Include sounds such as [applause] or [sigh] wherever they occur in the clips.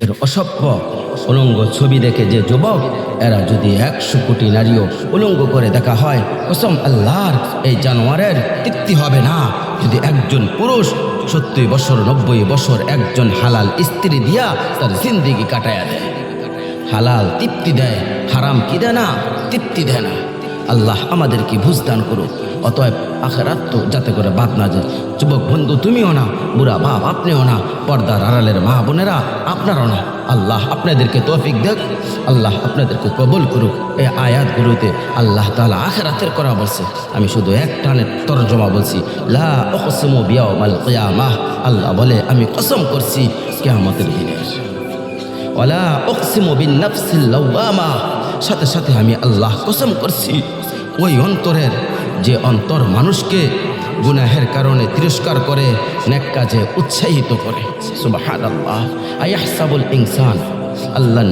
এর অসভ্য উলঙ্গ ছবি দেখে যে যুবক, এরা যদি একশো কোটি নারীও উলঙ্গ করে দেখা হয়, কসম আল্লাহর এই জানোয়ারের তৃপ্তি হবে না। যদি একজন পুরুষ সত্তর বছর, নব্বই বছর একজন হালাল স্ত্রী দিয়া তার জিন্দিগি কাটায়া দেয়। হালাল তৃপ্তি দেয়, হারাম কি দেয় না? তৃপ্তি দেয় না। আল্লাহ আমাদেরকে বুঝদান করুক। অতএব আখেরাত তো যাতে করে বাদ না যায়। যুবক বন্ধু, তুমিও না, বুড়া বাপ আপনিও না, পর্দার আড়ালের মা বোনেরা আপনারও না। আল্লাহ আপনাদেরকে তৌফিক দেখ আল্লাহ আপনাদেরকে কবুল করুক। এই আয়াতগুলোতে আল্লাহ তাআলা আখেরাতের করা বলছে। আমি শুধু এক টানের তরজমা বলছি, লা অকসমু আল্লাহ বলে, আমি কসম করছি কিয়ামতের দিনে। ওয়ালা উকসিমু বিন নাফসিল সাথে সাথে আমি আল্লাহ কসম করছি। ওই অন্তরের যে অন্তর মানুষকে গুনাহের কারণে তিরস্কার করে, নেক কাজে উৎসাহিত করে। আল্লাহ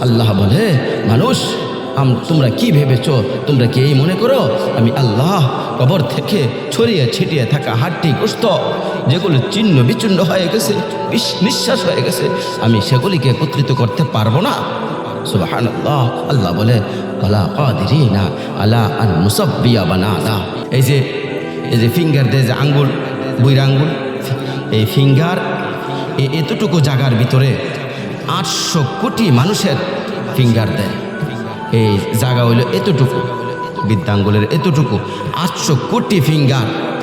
আল্লাহ বলে, মানুষ আম- তোমরা কি ভেবেছ? তোমরা কি এই মনে করো? আমি আল্লাহ কবর থেকে ছড়িয়ে ছিটিয়ে থাকা হাড্ডি গোস্ত, যেগুলো চিহ্ন বিচ্ছিন্ন হয়ে গেছে নিঃশ্বাস হয়ে গেছে, আমি সেগুলিকে একত্রিত করতে পারব না। সুবাহান আল্লাহ আল্লাহ বলে, আলা কাদিরিনা আলা আন মুসাব্বিয়া বানানা এই যে এই যে ফিঙ্গার দেয় যে আঙ্গুল বুইরা আঙ্গুল, এই ফিঙ্গার এতটুকু জায়গার ভিতরে আটশো কোটি মানুষের ফিঙ্গার দেয়। এই জায়গা হইল এতটুকু। বৃদ্ধাঙ্গুলের এতটুকু। আটশো কোটি ফিঙ্গার।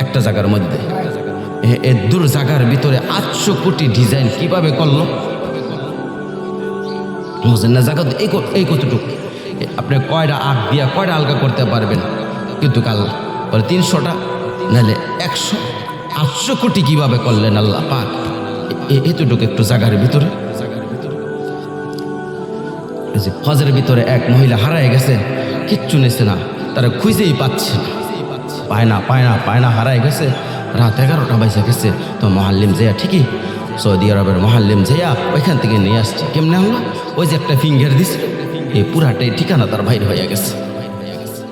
একটা জায়গার মধ্যে। এ- দূর জায়গার ভিতরে আটশো কোটি ডিজাইন কীভাবে করল? না জায়গা এই এই কতটুকু? আপনি কয়টা আগ দিয়া কয়টা আলগা করতে পারবেন? কিন্তু কাল বলে তিনশোটা, নাহলে একশো। আটশো কোটি কীভাবে করলেন আল্লাহ পাক? এতটুকু একটু জায়গার ভিতরে। যে ফজের ভিতরে এক মহিলা হারায় গেছে, কিচ্ছু নেছে না। তারা খুঁজেই পাচ্ছে পায় না পায় না পায় না, হারায় গেছে। রাত এগারোটা বাজে গেছে। তো মহাল্লিম যেয়া ঠিকই সৌদি আরবের মহাল্লিম যেয়া ওইখান থেকে নিয়ে আসছে। কেমনে হলো ওই যে একটা ফিঙ্গার দিছে। এই পুরাটাই ঠিকানা তার বাইরে হয়ে গেছে।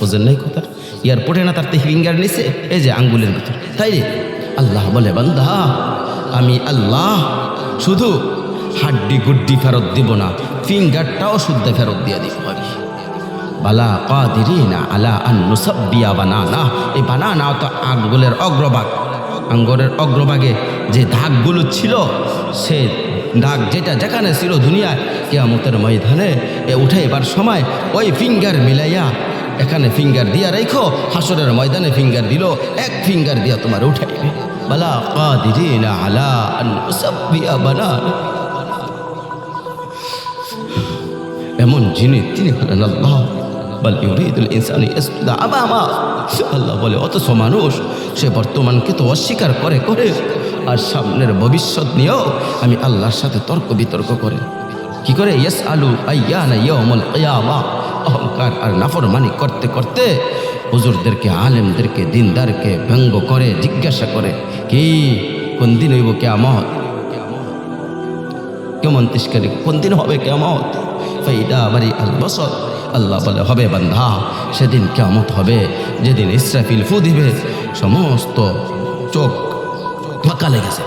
বুঝেন নাই কথা এয়ারপোর্টে না তার তো ফিঙ্গার নিছে? এই যে আঙ্গুলের ভিতর। তাই রে? আল্লাহ বলে, বান্দা, আমি আল্লাহ। শুধু হাড্ডি গুড্ডি ফেরত দিব না, ফিঙ্গারটাও শুদ্ধ ফেরত দিয়ে দিব আমি বালা কাদিরিনা আলা আন নুসাব্বিয়া বানানা, এই বানানা তো আঙ্গুলের অগ্রভাগ। আঙ্গুলের অগ্রভাগে যে দাগগুলো ছিল, সে দাগ যেটা যেখানে ছিল দুনিয়ায়, কেয়ামতের ময়দানে এ উঠে এবার সময় ওই ফিঙ্গার মিলাইয়া এখানে ফিঙ্গার দিয়া রেখো হাসরের ময়দানে ফিঙ্গার দিল, এক ফিঙ্গার দিয়া তোমার উঠাইবে। বালা কাদিরিনা আলা আন নুসাব্বিয়া বানানা। এমন যিনি তিনি হলেন আল্লাহ। আল্লাহ বলে, অথচ মানুষ সে বর্তমানকে তো অস্বীকার করে করে। আর সামনের ভবিষ্যৎ নিয়েও আমি আল্লাহর সাথে তর্ক বিতর্ক করে। কি করে? ইয়েস আলু আইয়ানা ইয়মল কিয়ামা। অহংকার আর নাফরমানি করতে করতে হুজুরদেরকে, আলেমদেরকে, দিনদারকে ব্যঙ্গ করে, জিজ্ঞাসা করে, কি কোন দিন হইব কেমত কেমন কোন দিন হবে কেমত? ফাইদা বাড়ি আল আল্লাহ বলে, হবে বান্ধা সেদিন কেমত হবে। যেদিন ইসরাফিল ফু দিবে, সমস্ত চোখ ফাঁকা লেগেছে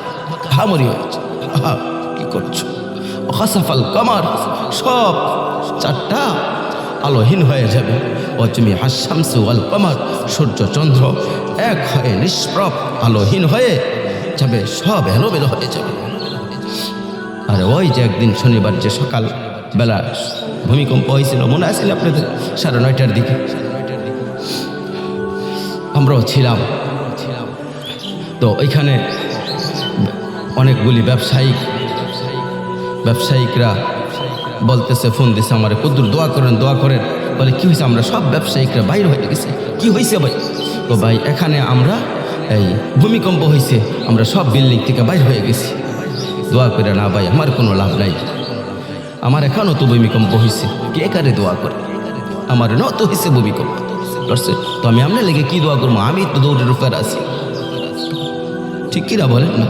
হামরি হয়েছে। কি করছ? খাসাফাল কামার, সব চারটা আলোহীন হয়ে যাবে। তুমি হাসামসু আল কামার, সূর্য চন্দ্র এক হয়ে নিষ্প্রভ আলোহীন হয়ে যাবে, সব এলোমেলো হয়ে যাবে। আর ওই যে একদিন শনিবার যে সকাল বেলা ভূমিকম্প হয়েছিল, মনে আছে আপনাদের? সাড়ে নয়টার দিকে। আমরাও ছিলাম। তো ওইখানে অনেকগুলি ব্যবসায়িক ব্যবসায়িকরা বলতেছে, ফোন দিছে আমার কদ্দুর দোয়া করেন দোয়া করেন। বলে, কি হয়েছে? আমরা সব ব্যবসায়িকরা বাইরে হয়ে গেছে। কি হয়েছে ভাই? তো ভাই, এখানে আমরা এই ভূমিকম্প হয়েছে, আমরা সব বিল্ডিং থেকে বাইর হয়ে গেছি। দোয়া করে না ভাই আমার কোনো লাভ নাই আমার এখনও তো ভূমিকম্প হয়েছে কে কারে দোয়া করে আমার ন তো হয়েছে ভূমিকম্প করছে তো আমি আপনার লেগে কি দোয়া করবো আমি তো দৌড়ের উপর আছি ঠিক কিনা বলেন না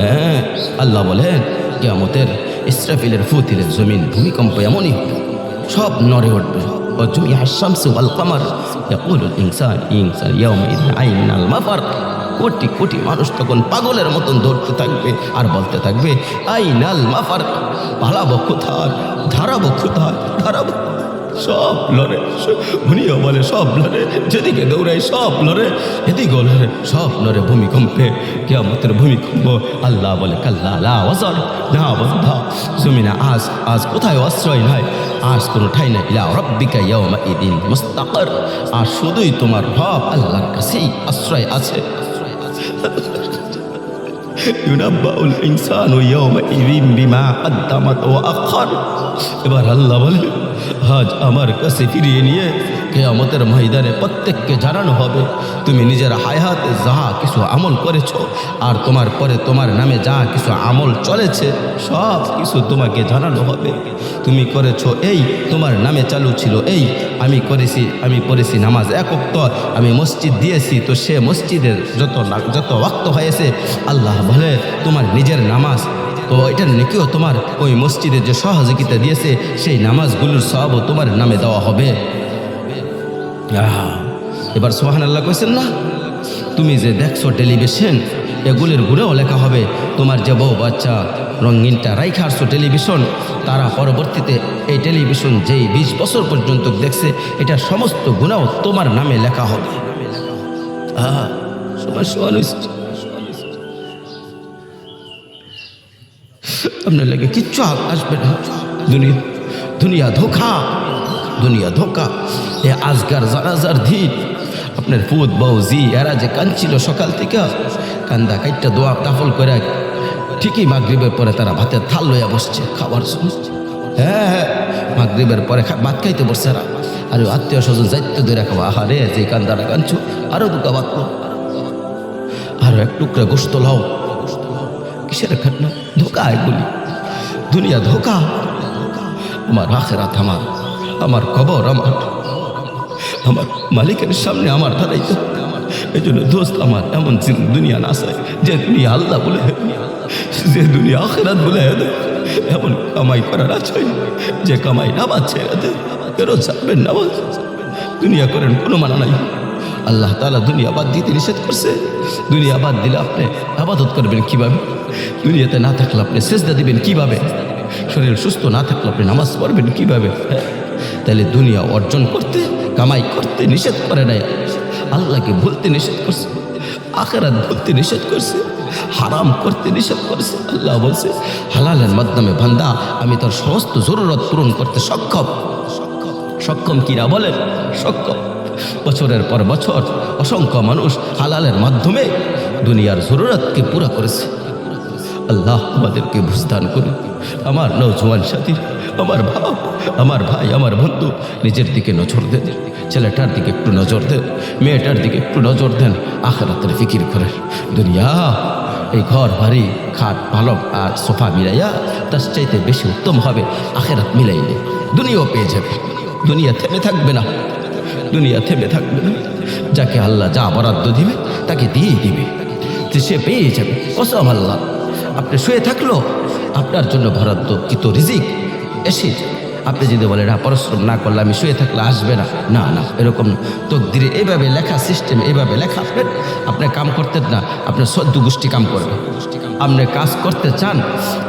হ্যাঁ আল্লাহ বলেন কেয়ামতের ইসরাফিলের ফুতিলের জমিন ভূমিকম্প এমনই হবে সব নড়ে উঠবে وجميع الشمس والقمر يقول الإنسان إنسان يومئذ أين المفر কোটি কোটি মানুষ তখন পাগলের মতন ধরতে থাকবে আর বলতে থাকবে, আই নাল মাফার, পালাবো কোথায়? ধারাবো কোথায়? ধারাবো সব লড়ে ভুনিও বলে, সব লড়ে, যেদিকে দৌড়াই সব লড়ে, এদিকে লড়ে, সব লড়ে ভূমিকম্পে, কেয়ামতের ভূমিকম্প। আল্লাহ বলে, কাল্লা লা ওয়াজার না বন্ধা জমিনা আজ আজ কোথায় আশ্রয় নাই? আজ কোনো ঠাই নাই, ইলা রব্বিকা ইয়াউমা ইদিন মুস্তাকার। আর শুধুই তোমার রব আল্লাহর কাছেই আশ্রয় আছে। ইউনাব্বাউল ইনসানু ইয়াউমাইযিন বিমা কদ্দামাত ওয়া আখার এবার আল্লাহ বলে আজ আমার কাছে ফিরিয়ে নিয়ে কেয়ামতের ময়দানে প্রত্যেককে জানানো হবে। তুমি নিজের হায়াতে যাহা কিছু আমল করেছ আর তোমার পরে তোমার নামে যা কিছু আমল চলেছে, সব কিছু তোমাকে জানানো হবে। তুমি করেছ এই, তোমার নামে চালু ছিল এই, আমি করেছি, আমি পড়েছি নামাজ একক আমি মসজিদ দিয়েছি, তো সে মসজিদের যত যত ওয়াক্ত হয়েছে, আল্লাহ বলে, তোমার নিজের নামাজ তো এটার নাকিও তোমার ওই মসজিদে যে সহযোগিতা দিয়েছে সেই নামাজগুলোর সবও তোমার নামে দেওয়া হবে। এবার সোহান আল্লাহ কইছেন না? তুমি যে দেখছ টেলিভিশন এগুলির গুণেও লেখা হবে তোমার যে বউ বাচ্চা রঙিনটা রাইখা আসছো টেলিভিশন তারা পরবর্তীতে এই টেলিভিশন যেই বিশ বছর পর্যন্ত দেখছে এটা সমস্ত গুণাও তোমার নামে লেখা হবে। আহা, সবার সমান আপনার লাগে কিচ্ছু আসবে না দুনিয়া দুনিয়া ধোকা দুনিয়া ধোকা এ আজগার জানাজার দিন আপনার ফুদ বউ জি এরা যে কাঁদছিল সকাল থেকে কান্দা কাইটটা দোয়া তাফল করে ঠিকই মাগরিবের পরে তারা ভাতের থাল লইয়া বসছে খাবার জন্য। হ্যাঁ হ্যাঁ মাগরিবের পরে ভাত খাইতে বসছে এরা। আর আত্মীয় স্বজন যাইতে ধরে খাওয়া, আহারে, যে কান্দাটা কাঁদছো আরও দুকা নাও। আরও এক টুকরা গোস্ত লাও। কিসের ঘটনা ধোকা এগুলি দুনিয়া ধোকা। আমার আখেরাত আমার আমার কবর আমার। আমার মালিকের সামনে আমার দাঁড়াইতে। এই জন্য দোস্ত আমার এমন দুনিয়া না চাই যে দুনিয়া আল্লাহ বলে যে দুনিয়া আখেরাত বলে এমন কামাই করার আছে যে কামাই নামাজ ছেড়ে ফেরত যাবেন নামাজ। দুনিয়া করেন কোনো মানা নাই। আল্লাহ তালা দুনিয়া বাদ দিতে নিষেধ করছে। দুনিয়া বাদ দিলে আপনি আবাদত করবেন কীভাবে? দুনিয়াতে না থাকলে আপনি সেজদা দিবেন কীভাবে? শরীর সুস্থ না থাকলে আপনি নামাজ পড়বেন কীভাবে? তাহলে দুনিয়া অর্জন করতে, কামাই করতে নিষেধ করে নাই। আল্লাহকে ভুলতে নিষেধ করছে, আখেরাত ভুলতে নিষেধ করছে, হারাম করতে নিষেধ করছে। আল্লাহ বলছে, হালালের মাধ্যমে ভান্দা আমি তোর সমস্ত জরুরত পূরণ করতে সক্ষম। সক্ষম কিনা বলেন সক্ষম। বছরের পর বছর অসংখ্য মানুষ হালালের মাধ্যমে দুনিয়ার জরুরতকে পুরা করেছে। আল্লাহ আমাদেরকে বুঝদান করুন আমার নৌজওয়ান সাথী, আমার ভাব আমার ভাই, আমার বন্ধু, নিজের দিকে নজর দেন, ছেলেটার দিকে একটু নজর দেন, মেয়েটার দিকে একটু নজর দেন, আখেরাতের ফিকির করেন। দুনিয়া, এই ঘর, বাড়ি, খাট, পালক আর সোফা মিলাইয়া তার চাইতে বেশি উত্তম হবে আখেরাত মিলাইলে। দুনিয়াও পেয়ে যাবে। দুনিয়া থেমে থাকবে না। দুনিয়া থেমে থাকবে না। যাকে আল্লাহ যা বরাদ্দ দিবে, তাকে দিয়েই দিবে। সে পেয়ে যাবে। কসম আল্লাহ। আপনি শুয়ে থাকল, আপনার জন্য বরাদ্দ কিন্তু রিজিক এসে আপনি যদি বলেন, না, পরিশ্রম না করলে আমি শুয়ে থাকলে আসবে না। না না, এরকম তকদিরে এইভাবে লেখা সিস্টেম এইভাবে লেখা আপনার আপনি কাম করতেন না, আপনার সদ্য গোষ্ঠী কাম করবে। আপনি কাজ করতে চান,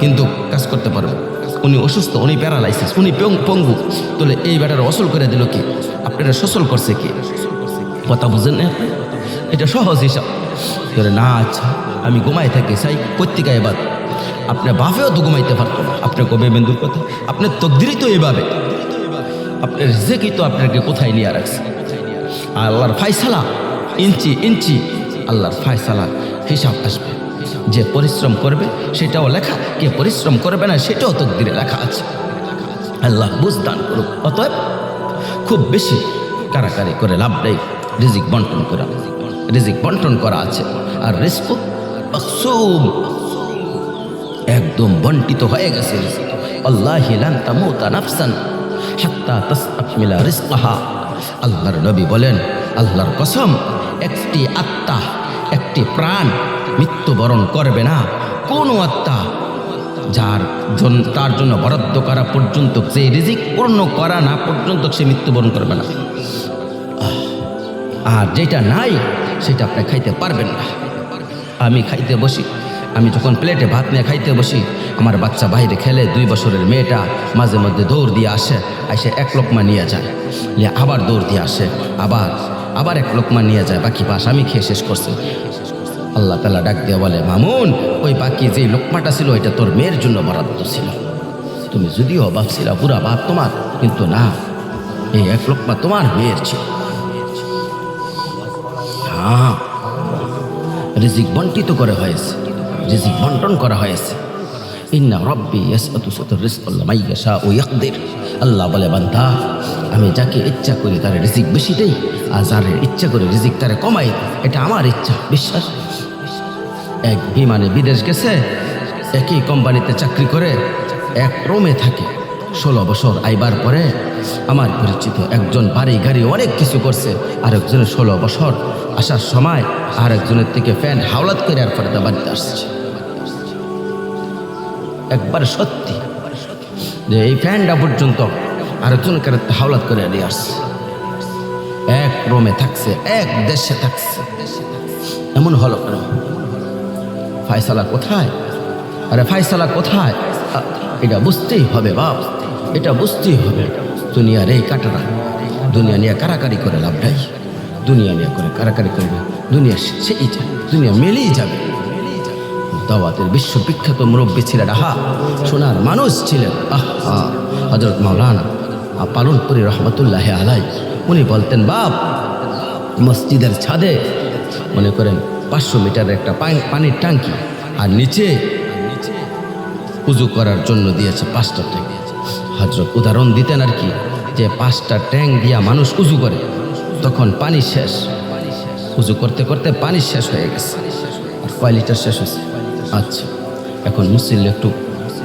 কিন্তু কাজ করতে পারবেন। উনি অসুস্থ, উনি প্যারালাইসিস, উনি পঙ্গু। তাহলে এই ব্যাটার অসল করে দিল কি? আপনারা সচল করছে কি? কথা বুঝেন না এটা সহজ হিসাব। না আচ্ছা। আমি ঘুমাই থাকি চাই পত্রিকায় এবার। আপনার বাপেও তো ঘুমাইতে পারতো না। আপনি কবে বেন্দুর কথা? আপনার তকদিরই তো এইভাবে আপনার রেজেকই তো আপনাকে কোথায় নিয়ে রাখছে? আর আল্লাহর ফাইসালা ইঞ্চি ইঞ্চি। আল্লাহর ফাইসালা হিসাব আসবে। যে পরিশ্রম করবে, সেটাও লেখা। কে পরিশ্রম করবে না, সেটাও তকদিরে লেখা আছে। আল্লাহ বুঝদান করুক। অতএব খুব বেশি কারাকারি করে লাভ নেই। রিজিক বন্টন করা। রিজিক বন্টন করা আছে। আর রিস্ক একদম বন্টিত হয়ে গেছে। আল্লাহ আল্লাহর নবী বলেন, আল্লাহর কসম, একটি আত্মা, একটি প্রাণ মৃত্যুবরণ করবে না। কোন আত্মা যার জন তার জন্য বরাদ্দ করা পর্যন্ত, যে রিজিক পূর্ণ করা না পর্যন্ত সে মৃত্যুবরণ করবে না। আর যেটা নাই, সেটা আপনি খাইতে পারবেন না। আমি খাইতে বসি। আমি যখন প্লেটে ভাত নিয়ে খাইতে বসি, আমার বাচ্চা বাইরে খেলে দুই বছরের মেয়েটা মাঝে মধ্যে দৌড় দিয়ে আসে এসে এক লোকমা নিয়ে যায়। নিয়ে আবার দৌড় দিয়ে আসে, আবার আবার এক লোকমা নিয়ে যায়, বাকি পাশ আমি খেয়ে শেষ করছি। আল্লাহ তালা ডাক দিয়ে বলে, মামুন, ওই বাকি যে লোকমাটা ছিল, ওইটা তোর মেয়ের জন্য বরাদ্দ ছিল। তুমি যদিও ভাবছিলা পুরা বাপ তোমার, কিন্তু না, এই এক লোকমা তোমার মেয়ের ছিল। হ্যাঁ। রিজিক বন্টিত করা হয়েছে। রিজিক বন্টন করা হয়েছে। ইন্না রব্বি আল্লাহ বলে, বান্দা, আমি যাকে ইচ্ছা করি তার রিজিক বেশি দেই, আর যার ইচ্ছা করে রিজিক তারে কমাই, এটা আমার ইচ্ছা, বিশ্বাস। এক বিমানে বিদেশ গেছে, একই কোম্পানিতে চাকরি করে, এক রোমে থাকে। ষোলো বছর আইবার পরে আমার পরিচিত একজন বাড়ি গাড়ি অনেক কিছু করছে আর একজনের ষোলো বছর আসার সময় আর একজনের থেকে ফ্যান হাওলাত করে আর পরে বাড়িতে আসছে। একবার সত্যি যে এই ফ্যানটা পর্যন্ত আরেকজনকে হাওলাত করে নিয়ে আসছে। এক রোমে থাকছে, এক দেশে থাকছে। এমন হলো কেন? ফায়সালা কোথায়? আরে ফায়সালা কোথায়? এটা বুঝতেই হবে বাপ। এটা বুঝতেই হবে। দুনিয়ার এই কাটারা। দুনিয়া নিয়ে কারাকারি করে লাভ নাই। দুনিয়া নিয়ে করে কারাকারি করবে। দুনিয়া সেই দুনিয়া মেলেই যাবে। দাওয়াতের বিশ্ববিখ্যাত মুরব্বী ছিলেন আহা, সোনার মানুষ ছিলেন আহা। হজরত মাওলানা পালনপুরি রহমতুল্লাহ আলাই উনি বলতেন, বাপ, মসজিদের ছাদে মনে করেন পাঁচশো মিটারের একটা পানি- পানির ট্যাঙ্কি, আর নিচে উজু করার জন্য দিয়েছে পাঁচটা ট্যাঙ্ক। হজরত উদাহরণ দিতেন আর কি, যে পাঁচটা ট্যাঙ্ক দিয়া মানুষ উজু করে, তখন পানি শেষ। উজু করতে করতে পানি শেষ হয়ে গেছে। আর কয় লিটার শেষ হয়েছে? আচ্ছা এখন মুসলিম একটু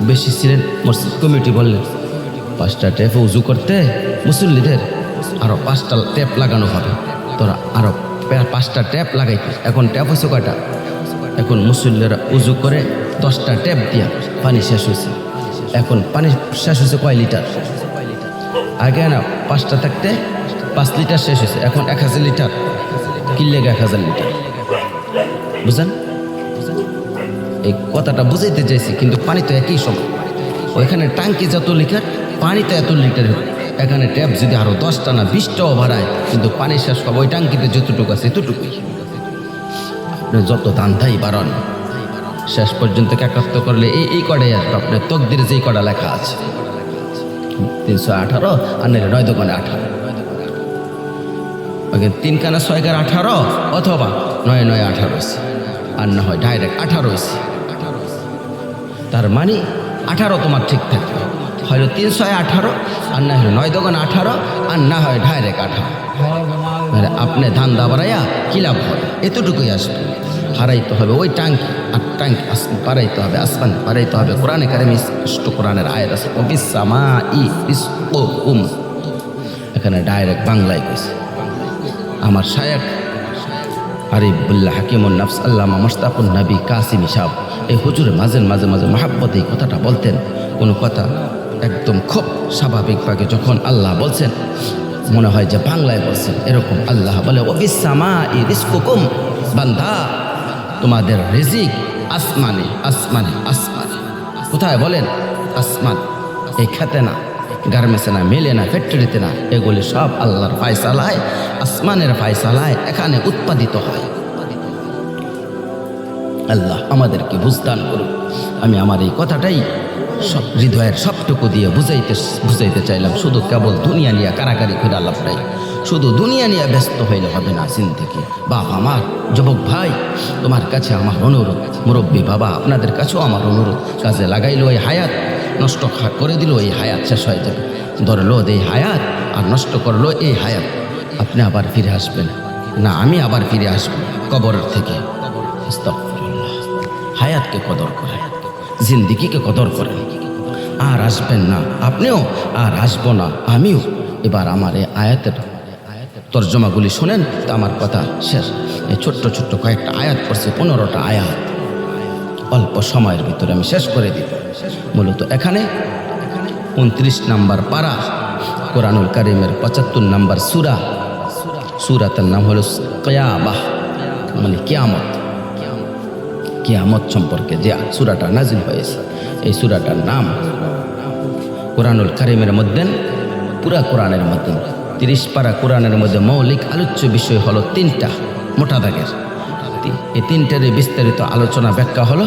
বেশি ছিলেন, মসজিদ কমিটি বললেন, পাঁচটা ট্যাপে উজু করতে মুসল্লিদের আরও পাঁচটা ট্যাপ লাগানো হবে। তোরা আরও পাঁচটা ট্যাপ লাগাইতে। এখন ট্যাপ হয়েছে কয়টা? এখন মুসল্লিরা উজু করে দশটা ট্যাপ দিয়া পানি শেষ হয়েছে। এখন পানি শেষ হয়েছে কয় লিটার? আগে না, পাঁচটা থাকতে পাঁচ লিটার শেষ হয়েছে, এখন এক হাজার লিটার। কিনলে এক হাজার লিটার? বুঝলেন এই কথাটা বুঝাইতে চাইছি, কিন্তু পানি তো একই সময়। ওইখানে টাঙ্কি যত লিটার, পানি তো এত লিটার এখানে ট্যাপ যদি আরও দশটা না বিশটাও ভাড়ায় কিন্তু পানি শেষ হবে ওই টাঙ্কিতে যতটুকু আছে এতটুকুই। আপনি যত দান্ধাই বাড়ান শেষ পর্যন্ত একাত্ত করলে এই এই কটাই আসবে আপনার তকদির যেই কটা লেখা আছে। তিনশো আঠারো আর নাহলে নয় দোকানে আঠারো। তিন কানা ছয় কানা আঠারো অথবা নয় নয় আঠারো আর না হয় ডাইরেক্ট আঠারো তার মানে আঠারো তোমার ঠিক থাকবে। হয়তো তিন ছয় আঠারো আর না হলে নয় দোকান আঠারো আর না হয় ডাইরেক্ট আঠারো। মানে আপনি ধান দা বাড়াইয়া কি লাভ হবে? এতটুকুই আসবে। হারাইতে হবে ওই টাঙ্কি। টাঙ্কি পারাইতে হবে, আসমান পারাইতে হবে। কোরআনে কারিম স্পষ্ট কোরআনের আয়াত আছে অবিসামা ই উম এখানে ডাইরেক্ট বাংলায় কইছে। আমার শায়ক আরিবুল্লাহ হাকিমুল নাফস আল্লামা মোস্তাফুল নবী কাসিম সাহ এই হুজুরে মাঝে মাঝে মাঝে মাহাব্বত এই কথাটা বলতেন। কোনো কথা একদম খুব স্বাভাবিকভাবে যখন আল্লাহ বলছেন, মনে হয় যে বাংলায় বলছেন, এরকম আল্লাহ বলে অবিসামা ই রিস্কুকুম বান্ধা তোমাদের রিজিক আসমানে আসমানে আসমানে। কোথায় বলেন? আসমান। এই খেতে না গার্মেন্টসে না, মেলে না, ফ্যাক্টরিতে না, এগুলি সব আল্লাহর ফায়সালায়, আসমানের ফায়সালায় এখানে উৎপাদিত হয়। আল্লাহ আমাদেরকে বুঝদান করুন আমি আমার এই কথাটাই সব হৃদয়ের সবটুকু দিয়ে বুঝাইতে বুঝাইতে চাইলাম। শুধু কেবল দুনিয়া নিয়ে কারাকারি করে আল্লাহ শুধু দুনিয়া নিয়ে ব্যস্ত হইলে হবে না সিন থেকে বাপ, আমার যুবক ভাই, তোমার কাছে আমার অনুরোধ। মুরব্বী বাবা, আপনাদের কাছেও আমার অনুরোধ। কাজে লাগাইলো এই হায়াত, নষ্ট করে দিল এই হায়াত, শেষ হয়ে যাবে। ধরলো এই হায়াত আর নষ্ট করল এই হায়াত। আপনি আবার ফিরে আসবেন। না, আমি আবার ফিরে আসব কবরের থেকে। হায়াতকে কদর করেন। জিন্দিগিকে কদর করেন। আর আসবেন না। আপনিও আর আসব না। আমিও এবার আমার এই আয়াতের তর্জমাগুলি শোনেন, তা আমার কথা শেষ। এই ছোট্ট ছোট্ট কয়েকটা আয়াত পড়ছে, পনেরোটা আয়াত। অল্প সময়ের ভিতরে আমি শেষ করে দিব। মূলত এখানে উনত্রিশ নাম্বার পারা, কোরআনুল কারিমের পঁচাত্তর নাম্বার সুরা। সুরাতের নাম হলো কয়াবাহ মানে কিয়ামত। কিয়ামত সম্পর্কে যে সুরাটা নাজিল হয়েছে, এই সুরাটার নাম কোরআনুল কারিমের মধ্যে, পুরা কোরআনের মধ্যে। তিরিশ পারা কোরআনের মধ্যে মৌলিক আলোচ্য বিষয় হলো তিনটা, মোটা দাগের এই তিনটারই বিস্তারিত আলোচনা ব্যাখ্যা হলো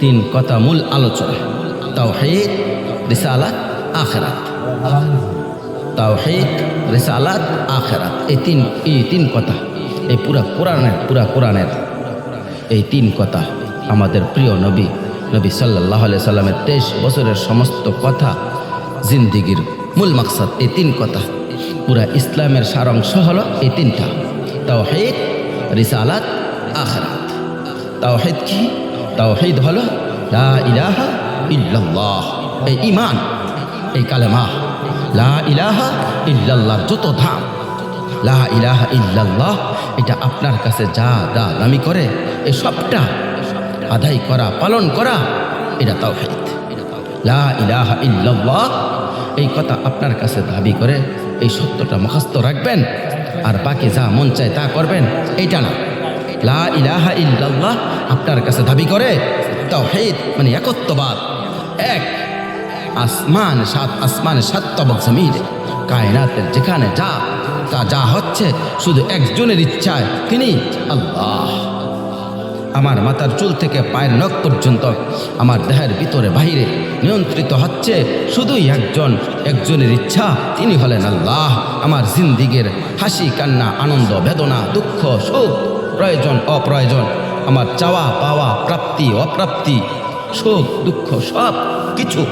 তিন কথা মূল আলোচনা, তাওহীদ, রিসালাত, আখেরাত। তাওহীদ, রিসালাত, আখেরাত, এই তিন এই তিন কথা, এই পুরা কোরআনের পুরা কোরআনের, এই তিন কথা আমাদের প্রিয় নবী নবী সাল্লাহ সাল্লামের তেইশ বছরের সমস্ত কথা জিন্দিগির মূল মাকসাদ এই তিন কথা। পুরা ইসলামের সারাংশ হলো এই তিনটা। তাওহীদ, রিসালাত, আখরাত। তাওহীদ কি? তাওহীদ হলো লা ইলাহা এই ইমান এই কালেমা। লা ইলাহা ইল্লাল্লাহ, যত ধাম। লা ইলাহা ইল্লাল্লাহ, এটা আপনার কাছে যা যা দামি করে, এই সবটা আদায় করা, পালন করা, এটা তাওহীদ। লা ইলাহা ইল্লাল্লাহ এই কথা আপনার কাছে দাবি করে এই সত্যটা মুখস্থ রাখবেন আর বাকি যা মন চায় তা করবেন, এইটা না। লা ইলাহা ইল্লাল্লাহ আপনার কাছে দাবি করে তাওহীদ মানে একত্ববাদ। এক, আসমান সাত আসমান সাত তবক জমির কায়নাতের যেখানে যা, তা যা হচ্ছে, শুধু একজনের ইচ্ছায়, তিনি আল্লাহ। আমার মাথার চুল থেকে পায়ের নখ পর্যন্ত আমার দেহের ভিতরে বাহিরে নিয়ন্ত্রিত হচ্ছে শুধুই একজন, একজনের ইচ্ছা, তিনি হলেন আল্লাহ। আমার জিন্দিগের হাসি, কান্না, আনন্দ, বেদনা, দুঃখ সুখ প্রয়োজন, অপ্রয়োজন। আমার চাওয়া, পাওয়া, প্রাপ্তি, অপ্রাপ্তি সুখ দুঃখ, সব কিছু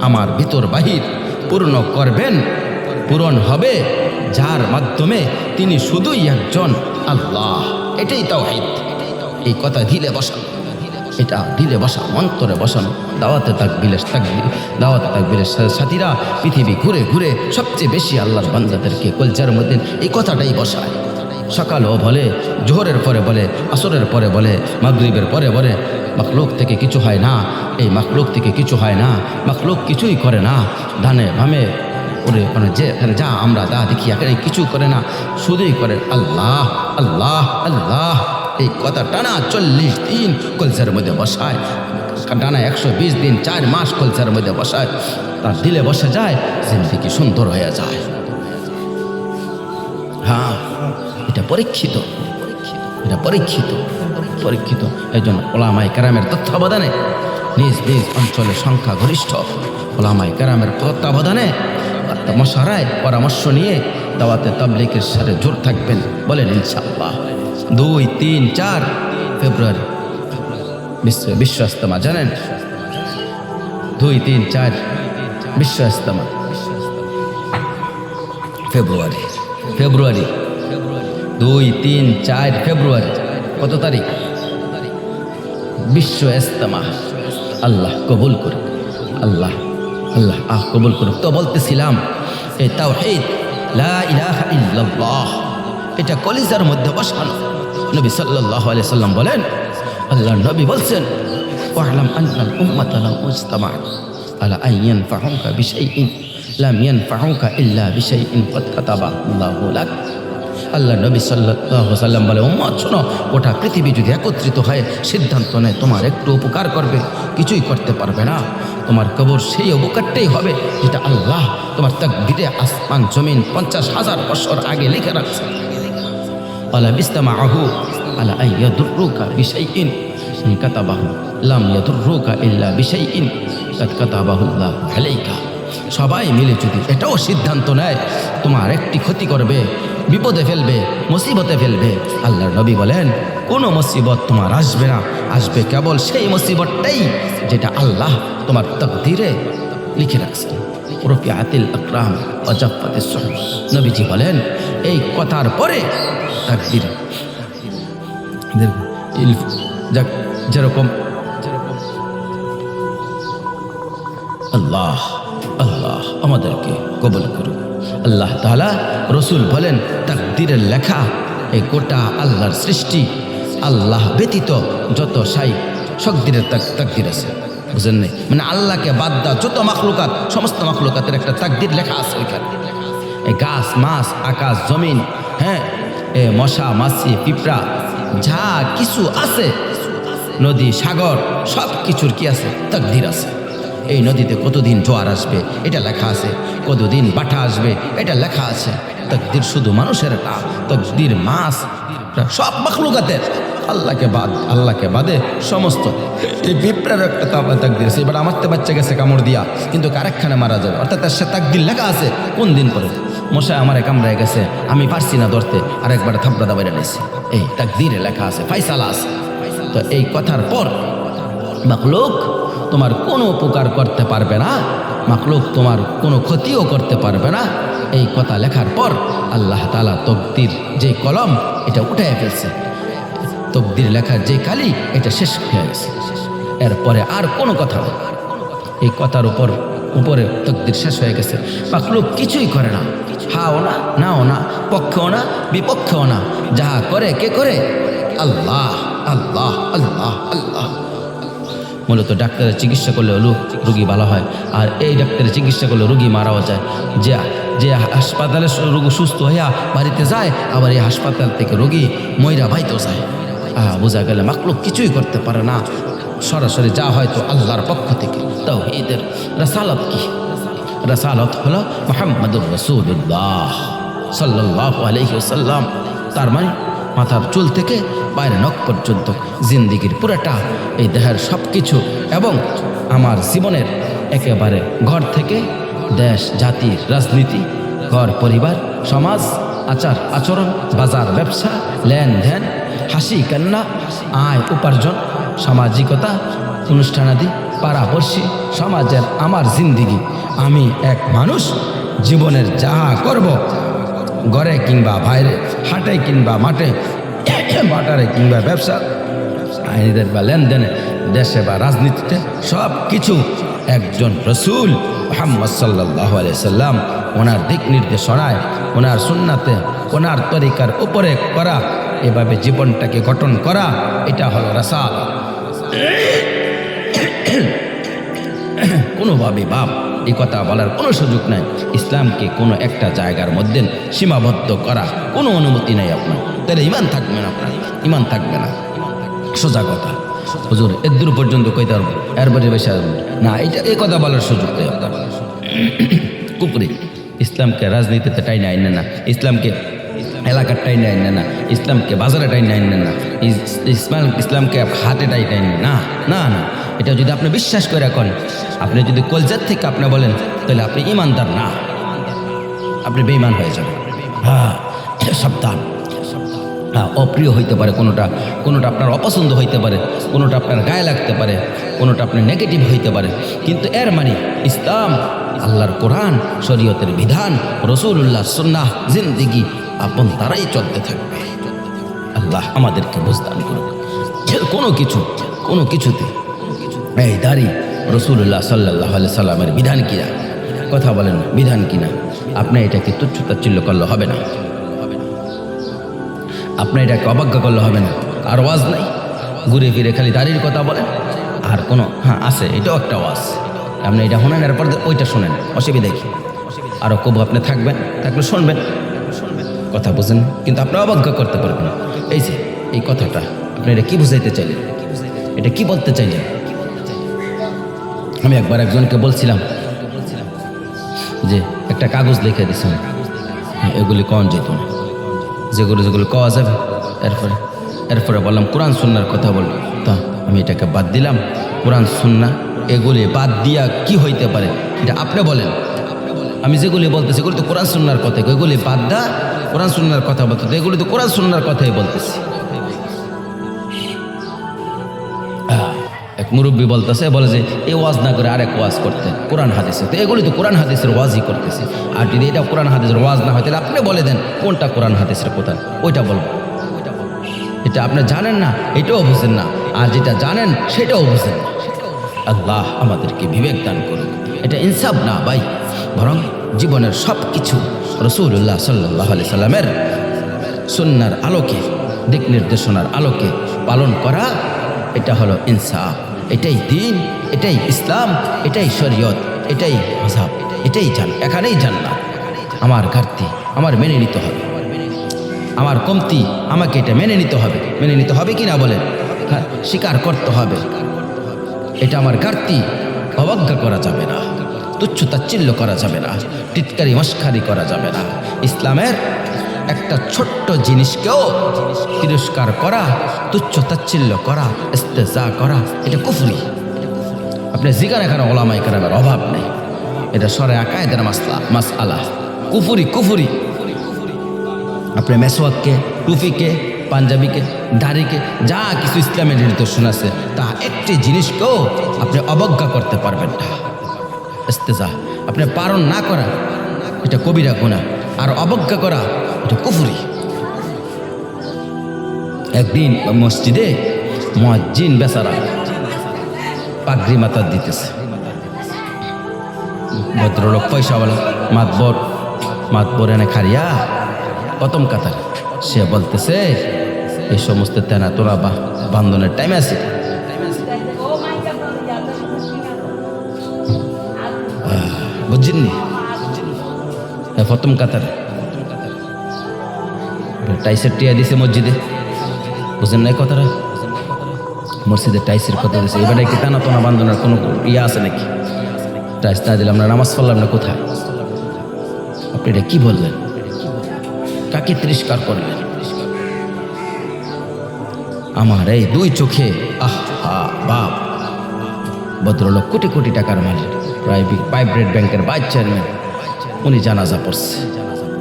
আমার ভিতর বাহির পূর্ণ করবেন, পূরণ হবে, যার মাধ্যমে তিনি শুধুই একজন আল্লাহ। এটাই তাওহীদ। এই কথা দিলে বসানো এটা দিলে বসা, অন্তরে বসানো দাওয়াতে তাক বিলেস তাক দাওয়াতে তাক বিলেস সাথীরা পৃথিবী ঘুরে ঘুরে সবচেয়ে বেশি আল্লাহর বান্দাদেরকে কলচার মধ্যে এই কথাটাই বসায়। সকালও বলে, জোহরের পরে বলে, আসরের পরে বলে, মাগরিবের পরে বলে, মাখলুক থেকে কিছু হয় না, এই মাখলুক থেকে কিছু হয় না মাকলোক কিছুই করে না। ধানে ভামে ওরে মানে যে যা আমরা দা দেখি, এখানে কিছু করে না। শুধুই করে, আল্লাহ আল্লাহ আল্লাহ। এই কথা টানা চল্লিশ দিন কলসার মধ্যে বসায়। টানা একশো বিশ দিন, চার মাস কলসার মধ্যে বসায়। তার দিলে বসে যায়, জিন্দিগি সুন্দর হয়ে যায়। হ্যাঁ এটা পরীক্ষিত। এটা পরীক্ষিত। পরীক্ষিত। এই জন্য ওলামাই কারামের তত্ত্বাবধানে নিজ নিজ অঞ্চলে সংখ্যাগরিষ্ঠ ওলামাই কারামের তত্ত্বাবধানে মশারায় পরামর্শ নিয়ে দাওয়াতে তাবলিকের সাথে জোর থাকবেন বলেন ইনশাআল্লাহ। দুই, তিন, চার ফেব্রুয়ারি। বিশ্ব বিশ্ব ইস্তেমা জানেন? দুই, তিন, চার বিশ্ব ইস্তেমা ফেব্রুয়ারি। ফেব্রুয়ারি। দুই, তিন, চার ফেব্রুয়ারি। কত তারিখ? বিশ্ব ইস্তেমা আল্লাহ কবুল করুক। আল্লাহ আল্লাহ, আহ, কবুল করুক। তো বলতেছিলাম, এই ইলাহা ইল্লাল্লাহ। এটা কলিজার মধ্যে বসানো। নবী সাল্লাহ সাল্লাম বলেন আল্লাহ নবী বলছেন, ওয়ালাম আন্নাল উম্মাতা লাম মুজতামা'at আলা আন ইয়ানফা'উকা বিশাইইন, লাম ইয়ানফা'উকা ইল্লা বিশাইইন কদ কাতাবা আল্লাহু লাক। আল্লাহ নবী সাল্লাল্লাহু সাল্লাম বলে, উম্মত, শোনো, গোটা পৃথিবী যদি একত্রিত হয়, সিদ্ধান্ত নেয়, তোমার একটু উপকার করবে, কিছুই করতে পারবে না। তোমার কবর সেই উপকারটাই হবে যেটা আল্লাহ তোমার তাকদিরে আসমান, জমিন, পঞ্চাশ হাজার বছর আগে লিখে রাখছে। আলা বিস্তামা আহু আলা বিশাইইন, ইন কাতাবাহু, লাম ইয়াদুররুকা ইল্লা বিশাইইন, কাদ কাতাবাহু আল্লাহ আলাইকা। সবাই মিলে যদি এটাও সিদ্ধান্ত নেয়, তোমার একটি ক্ষতি করবে। বিপদে ফেলবে, মুসিবতে ফেলবে। আল্লাহর নবী বলেন, কোনো মুসিবত তোমার আসবে না। আসবে কেবল সেই মুসিবতটাই যেটা আল্লাহ তোমার তকদিরে লিখে রাখছেন। রফি আতিল আকরাম অজাফাতে নবীজি বলেন, এই কথার পরে তাকদিরে। যেরকম আল্লাহ আল্লাহ আমাদেরকে কবল করুন আল্লাহ তাআলা রসুল বলেন, তাকদিরের লেখা এই গোটা আল্লাহর সৃষ্টি, আল্লাহ ব্যতীত যত সাই শকদিনের তাক, তাকদির আছে। বুঝেন নাই? মানে আল্লাহকে বাদ দা যত মাখলুকাত, সমস্ত মাখলুকাতের একটা তাকদির লেখা আছে ওইখানে। এই গাছ, মাছ, আকাশ, জমিন হ্যাঁ এ মশা, মাছি, পিঁপড়া, যা কিছু আছে, নদী, সাগর সব কিছুর কি আছে? তকদির আছে। এই নদীতে কতদিন জোয়ার আসবে? এটা লেখা আছে। কতদিন বাটা আসবে? এটা লেখা আছে। তকদির শুধু মানুষের না, তকদির মাছ, সব মখলুকাতের। আল্লাহকে বাদ, আল্লাহকে বাদে সমস্ত। এই পিঁপড়ার একটা তাপ তাকদির আছে। এবার আমার তো বাচ্চা গেছে কামড় দিয়া, কিন্তু কারেকখানে মারা যাবে। অর্থাৎ তার সে তাকদির লেখা আছে। কোন দিন পরে? মশাই আমার কামড়ায় গেছে। আমি পারছি না ধরতে। আরেকবার থাপড়া দাবাইরা নিয়েছি। এই তাকদিরে লেখা আছে ফাইসালা আছে। তো এই কথার পর মাকলুক তোমার কোনো উপকার করতে পারবে না। মাকলুক তোমার কোনো ক্ষতিও করতে পারবে না। এই কথা লেখার পর আল্লাহ তালা তকদির যে কলম, এটা উঠে ফেলছে। তকদির লেখার যে কালি, এটা শেষ হয়ে গেছে। এরপরে আর কোনো কথা নেই। এই কথার উপর, উপরে তকদির শেষ হয়ে গেছে। মাকলুক কিছুই করে না। হাও না, নাও না, পক্ষেও না, বিপক্ষেও না। যাহা করে, কে করে? আল্লাহ আল্লাহ আল্লাহ আল্লাহ। মূলত ডাক্তারের চিকিৎসা করলে রুগী ভালো হয়। আর এই ডাক্তারের চিকিৎসা করলে রুগী মারাও যায়। যে যে হাসপাতালে রোগী সুস্থ হইয়া বাড়িতে যায়, আবার এই হাসপাতাল থেকে রোগী ময়রা বাইতেও যায়। আহ, বোঝা গেলে মাকলুক কিছুই করতে পারে না। সরাসরি যা হয়তো আল্লাহর পক্ষ থেকে। তাও এদের রাসালত কি? রাসালত হলো মোহাম্মদুর রসুল্লাহ সাল্লাহ আলহিসাল্লাম তার মানে মাথার চুল থেকে বাইরে নখ পর্যন্ত। জিন্দিগির পুরাটা, এই দেহের সব কিছু এবং আমার জীবনের একেবারে ঘর থেকে দেশ, জাতি, রাজনীতি, ঘর, পরিবার, সমাজ, আচার, আচরণ, বাজার, ব্যবসা, লেনদেন, হাসি, কান্না, আয়, উপার্জন, সামাজিকতা, অনুষ্ঠানাদি পাড়াপড়শি সমাজের আমার জিন্দিগি। আমি এক মানুষ, জীবনের যাহা করব ঘরে কিংবা বাইরে, হাটে কিংবা মাঠে বাটারে কিংবা ব্যবসা, আইনিদের বা লেনদেনে, দেশে বা রাজনীতিতে সব কিছু একজন রসুল মোহাম্মদ সাল্লাহ সাল্লাম ওনার দিক নির্দেশনায়, ওনার সুন্নাতে, ওনার তরিকার উপরে করা, এভাবে জীবনটাকে গঠন করা, এটা হলো রাসাল। কোনোভাবে বাপ এই কথা বলার কোনো সুযোগ নাই। ইসলামকে কোনো একটা জায়গার মধ্যে সীমাবদ্ধ করা কোনো অনুমতি নাই আপনার। তাহলে ইমান থাকবে না আপনার। ইমান থাকবে না। সোজা কথা। হুজুর এদূর পর্যন্ত কই পারব। এরপরে বেশি আসব। না, এটা এ কথা বলার সুযোগ নেই আপনার। [clears throat] কুপুরি ইসলামকে রাজনীতিতে টাইনে আইনে না। ইসলামকে এলাকার টাইনে আইনে না। ইসলামকে বাজারে টাইনে আইনে না। ইস- ইসলাম, ইসলামকে হাটে টাইনে আইনে না না না। এটা যদি আপনি বিশ্বাস করে রাখেন আপনি যদি কলজার থেকে আপনি বলেন, তাহলে আপনি ইমানদার না। আপনি বেইমান হয়ে যাবেন। হ্যাঁ সাবধান। অপ্রিয় হইতে পারে কোনোটা কোনোটা আপনার অপছন্দ হইতে পারে, কোনোটা আপনার গায়ে লাগতে পারে, কোনোটা আপনার নেগেটিভ হইতে পারে। কিন্তু এর মানে ইসলাম, আল্লাহর কোরআন, শরীয়তের বিধান রসুল্লাহ সন্ন্যাহ জিন্দিগি আপন তারাই চলতে থাকবে। আল্লাহ আমাদেরকে বুঝদান করুক। কোনো কিছু, কোনো কিছুতে। এই দাড়ি রসুল্লাহ সাল্লাহ সাল্লামের বিধান কিনা কথা বলেন, বিধান কিনা আপনি এটাকে তুচ্ছ তাচ্ছিল্য করলে হবে না। আপনি এটাকে অবজ্ঞা করলে হবে না। আর ওয়াজ নাই। ঘুরে ফিরে খালি দাড়ির কথা বলেন। আর কোনো হ্যাঁ আছে, এটাও একটা ওয়াজ। আপনি এটা শোনেন, এরপর ওইটা শোনেন। অসুবিধা কি? আরও কবু আপনি থাকবেন, থাকলে শুনবেন। কথা বুঝেন, কিন্তু আপনি অবজ্ঞা করতে পারবেন। এই যে, এই কথাটা, আপনি এটা কি বুঝাইতে চাইলেন? এটা কি বলতে চাইলেন? আমি একবার একজনকে বলছিলাম যে, একটা কাগজ লিখে দিছেন। এগুলি কন যেত না যেগুলো যেগুলো কওয়া যাবে, এরপরে এরপরে বললাম, কোরআন, সুন্নার কথা বল। তা আমি এটাকে বাদ দিলাম। কোরআন, সুন্না, এগুলি বাদ দিয়া কি হইতে পারে? এটা আপনি বলেন। আমি যেগুলি বলতেছি, এগুলি তো কোরআন সুন্নার কথা, এগুলি বাদ দা, কোরআন সুন্নার কথা বলতে, এগুলি তো কোরআন সুন্নার কথাই বলতেছি। এক মুরব্বী বলতেছে, বলে যে এই ওয়াজ না করে আরেক ওয়াজ করতে কোরআন হাদিসে। তো এগুলি তো কোরআন হাদিসের ওয়াজই করতেছে। আর যদি এটা কোরআন হাদিসের ওয়াজ না হয়, তাহলে আপনি বলে দেন, কোনটা কোরআন হাদিসের কোথায় ওইটা বলব। এটা আপনি জানেন না, এটাও বুঝেন না। আর যেটা জানেন, সেটাও বুঝেন না। আল্লাহ আমাদেরকে বিবেক দান করুন এটা ইনসাফ না ভাই, বরং জীবনের সব কিছু রসুল্লাহ সাল্লাহ আলি সাল্লামের সুন্নার আলোকে দিক নির্দেশনার আলোকে পালন করা এটা হলো ইনসাফ। এটাই দিন এটাই ইসলাম এটাই শরীয়ত এটাই মজাব এটাই জান এখানেই জান্নাত। আমার ঘাটতি আমার মেনে নিতে হবে। আমার কমতি আমাকে এটা মেনে নিতে হবে। মেনে নিতে হবে কি না বলেন? হ্যাঁ, স্বীকার করতে হবে। এটা আমার ঘাটতি অবজ্ঞা করা যাবে না। তুচ্ছ তাচ্ছিল্য করা যাবে না, টিটকারি মস্কারি করা যাবে না। ইসলামের একটা ছোট্ট জিনিসকেও তিরস্কার করা তুচ্ছ তাচ্ছিল্য করা, ইস্তেজা করা, এটা কুফরি। আপনি জিগার এখানে ওলামাই কেরামের অভাব নেই। এটা সরে আকায়দের মাসলা মাস আলা কুফুরি কুফুরি। আপনি মেসোয়াককে টুফিকে পাঞ্জাবিকে, দাড়িকে, যা কিছু ইসলামের নির্দেশন আছে, তা একটি জিনিসকেও আপনি অবজ্ঞা করতে পারবেন না। ইস্তেজা আপনি পালন না করা, এটা কবিরা গুণা আর অবজ্ঞা করা, এটা কুফুরি। একদিন মসজিদে মসজিদ বেচারা পাগড়ি মাথা দিতেছে। ভদ্রলোক পয়সাওয়ালা, মাতবর মাতবর এনে খারিয়া প্রথম কাতার। সে বলতেছে এই সমস্ত তেনা তোরা বা বান্ধনের টাইম আছে বুঝছেননি প্রথম কাতার। টাইসের টিয়া দিছে মসজিদে। বুঝেন না কথাটা? মসজিদে টাইসের কথা দিছে এবারে কি টানা তোনা বান্ধনের কোনো ইয়ে আছে নাকি? টাইস না দিলে আমরা নামাজ পড়লাম না কোথায়? আপনি এটা কি বললেন? কাকে তিরস্কার করলেন? আমার এই দুই চোখে, আহা, বাপ। ভদ্রলোক কোটি কোটি টাকার মালিক। প্রাইভেট ব্যাংকের ভাইস চেয়ারম্যান উনি জানাজা পড়ছে।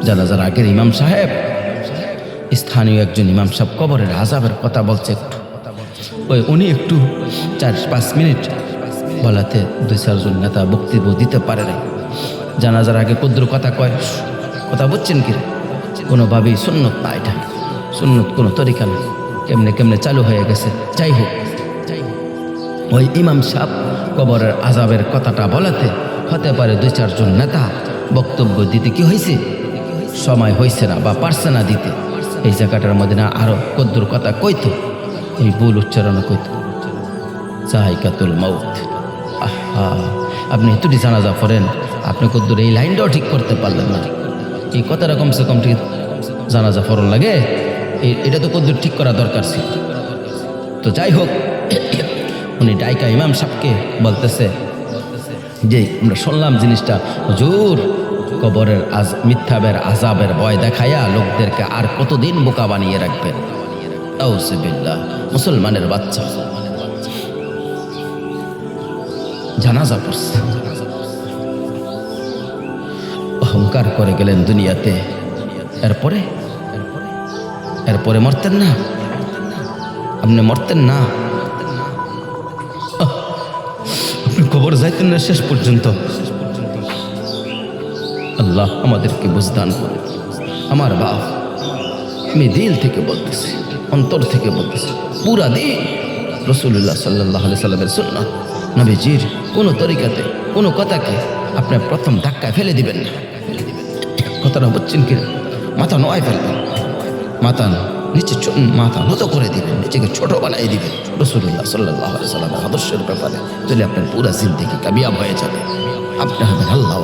জানাজার আগের ইমাম সাহেব, স্থানীয় একজন ইমাম সাহেব কবরের আজাবের কথা বলছে একটু। ওই উনি একটু চার পাঁচ মিনিট বলাতে দুই চারজন নেতা বক্তব্য দিতে পারে নাই। জানাজার আগে কদ্র কথা কয়, কথা বুঝছেন কি কোনোভাবেই সুন্নত না এটা। সুন্নত কোনো তরিকা না। কেমনে কেমনে চালু হয়ে গেছে। যাই হোক। ওই ইমাম সাহ কবরের আজাবের কথাটা বলাতে হতে পারে দুই, চারজন নেতা। বক্তব্য দিতে কি হয়েছে সময় হয়েছে না বা পারছে না দিতে। এই জায়গাটার মধ্যে না আরও কদ্দুর কথা কইত। এই ভুল উচ্চারণ কইতো। জাহাইকাতুল মৌত আহা, আপনি এতটি জানাজা করেন আপনি কদ্দুর এই লাইনটাও ঠিক করতে পারলেন না। এই কথাটা কমসে কম ঠিক জানাজা ফরন লাগে। এটা তো কদ্দুর ঠিক করা দরকার ছিল। তো যাই হোক উনি ডাইকা ইমাম সাহকে বলতেছে যে, আমরা শুনলাম জিনিসটা। হুজুর, কবরের আজ, মিথ্যাবের আজাবের ভয় দেখাইয়া লোকদেরকে আর কতদিন বোকা বানিয়ে রাখবেন? তাউসিবিল্লাহ মুসলমানের বাচ্চা। জানাজা পড়ছে। অহংকার করে গেলেন দুনিয়াতে। এরপরে? এরপরে মরতেন না? আপনি মরতেন না? খবর যাইতেন না শেষ পর্যন্ত। আল্লাহ আমাদেরকে বুঝদান করে। আমার বাপ আমি দিল থেকে বলতেছি, অন্তর থেকে বলতেছি, পুরা দিন রসুল্লাহ সাল্লাহ সাল্লামের সুন্নাত। নবীজির কোনো তরিকাতে, কোনো কথাকে আপনার প্রথম ধাক্কায় ফেলে দিবেন না। কথাটা বুঝছেন কি মাথা নয় ফেলবেন। মাথা নিচে মাথা নত করে দিবেন, নিজেকে ছোট বানাই দিবেন। রসুল্লাহ সাল্লাহ সাল্লামের আদর্শের ব্যাপারে যদি আপনার পুরা জিন্দিগি কামিয়াব হয়ে যাবে, আপনি হবেন আল্লাহ